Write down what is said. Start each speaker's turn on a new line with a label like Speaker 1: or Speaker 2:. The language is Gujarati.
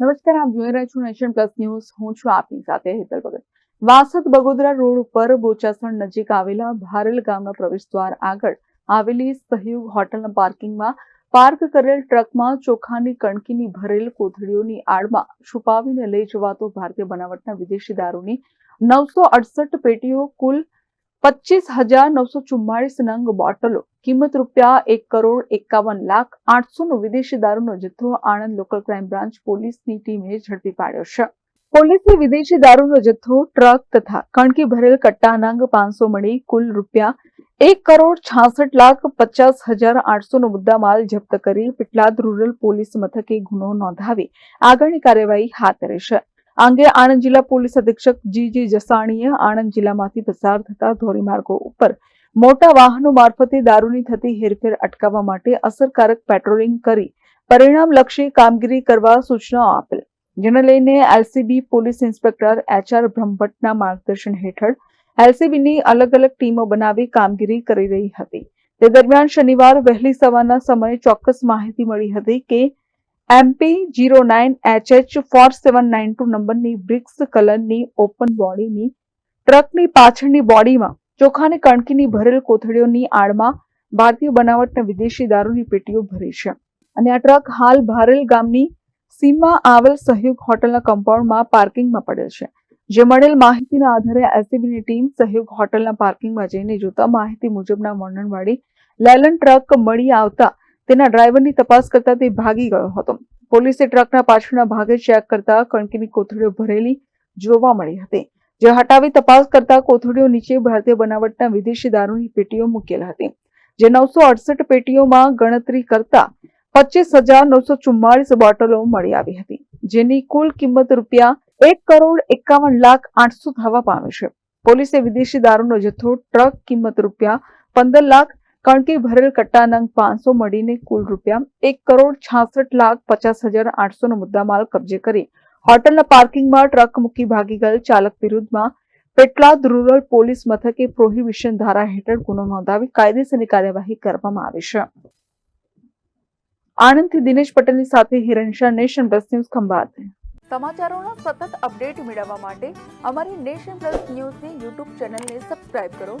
Speaker 1: નમસ્કાર, આપ જોઈ રહ્યા છો નેશન પ્લસ ન્યૂઝ. હું છું આપની સાથે હેતલ ભગત. વાસદ બગોદરા રોડ ઉપર બોચાસણ નજીક આવેલા ભારેલ ગામના પ્રવેશદ્વાર આગળ આવેલી સહયોગ હોટલના પાર્કિંગમાં પાર્ક કરેલ ટ્રકમાં ચોખાની કણકીની ભરેલ કોથળીઓની આડમાં છુપાવીને લઈ જવાતો ભારતીય બનાવટના વિદેશી દારૂની નવસો અડસઠ પેટીઓ કુલ પચીસ હજાર નવસો ચુમ્માળીસ નંગ બોટલો, કિંમત રૂપિયા એક કરોડ એકાવન લાખ આઠસો નો વિદેશી દારૂનો જથ્થો આણંદ લોકલ ક્રાઇમ બ્રાન્ચ પોલીસની ટીમે ઝડપી પાડ્યો છે. પોલીસે વિદેશી દારૂનો જથ્થો, ટ્રક તથા કણકી ભરેલ કટ્ટા નંગ પાંચસો મળી કુલ રૂપિયા એક કરોડ છાસઠ લાખ પચાસ હજાર આઠસો નો મુદ્દામાલ જપ્ત કરી પેટલાદ રૂરલ પોલીસ મથકે ગુનો નોંધાવી આગળની કાર્યવાહી હાથ ધરી છે. આ અંગે આણંદ જિલ્લા પોલીસ અધિક્ષક જી જી જસાણીએ આણંદ જિલ્લામાંથી પસાર થતા ધોરીમાર્ગો ઉપર મોટા વાહનો મારફતે દારૂની થતી હેરફેર અટકાવવા માટે અસરકારક પેટ્રોલિંગ કરી પરિણામલક્ષી કામગીરી કરવા સૂચનાઓ આપેલ. જેને લઈને LCB police inspector H R બ્રહ્મભટ્ટના માર્ગદર્શન હેઠળ એલસીબીની અલગ અલગ ટીમો બનાવી કામગીરી કરી રહી હતી. તે દરમિયાન શનિવાર વહેલી સવારના સમયે ચોક્કસ માહિતી મળી હતી કે MP zero nine HH four seven nine two નંબરની બ્રિક્સ કલરની ઓપન બોડીની, ટ્રકની પાછળની બોડીમાં, ચોખાને કણકીની ભરેલ કોથળીઓની આડમાં ભારતીય બનાવટના વિદેશી દારૂની પેટીઓ ભરી છે. અને આ ટ્રક હાલ ભારેલ ગામની સીમમાં આવેલ સહયોગ હોટલના કમ્પાઉન્ડમાં પાર્કિંગમાં પડેલ છે. જે મળેલ માહિતીના આધારે એલસીબીની ટીમ સહયોગ હોટલના પાર્કિંગમાં જઈને જોતા માહિતી મુજબના વર્ણનવાળી લેલન ટ્રક મળી આવતા તેના ડ્રાઈવરની તપાસ કરતા તે ભાગી ગયો હતો. પોલીસે ટ્રકના પાછળના ભાગે ચેક કરતા કણકીની કોથળીઓ ભરેલી જોવા મળી હતી. જે હટાવી તપાસ કરતા કોથળીઓ નીચે ભારતીય બનાવટના વિદેશી દારૂની પેટીઓ મૂકેલ હતી. જે નવસો અડસઠ પેટીઓમાં ગણતરી કરતા પચીસ હજાર નવસો ચુમ્માળીસ બોટલો મળી આવી હતી, જેની કુલ કિંમત રૂપિયા એક કરોડ એકાવન લાખ આઠસો થવા પામે છે. પોલીસે વિદેશી દારૂનો જથ્થો, ટ્રક કિંમત રૂપિયા પંદર લાખ કણકી ભરેલ કટ્ટા અંક પાંચસો મળીને કુલ રૂપિયા એક કરોડ છાસઠ લાખ પચાસ હજાર આઠસો નો મુદ્દામાલ કબજે કરી. હોટલના પાર્કિંગમાં ટ્રક મૂકી ભાગી ગયેલ ચાલક વિરુદ્ધમાં પેટલાદ રૂરલ પોલીસ મથકે પ્રોહિબિશન ધારા હેઠળ ગુનો નોંધાવી કાયદેસરની કાર્યવાહી કરવામાં આવી છે. આણંદથી દિનેશ પટેલની સાથે Hiransha nation plus news Khambhat. સમાચારોના સતત અપડેટ મેળવવા માટે અમારી નેશન પ્લસ ન્યૂઝની યુટ્યુબ ચેનલને સબસ્ક્રાઇબ કરો.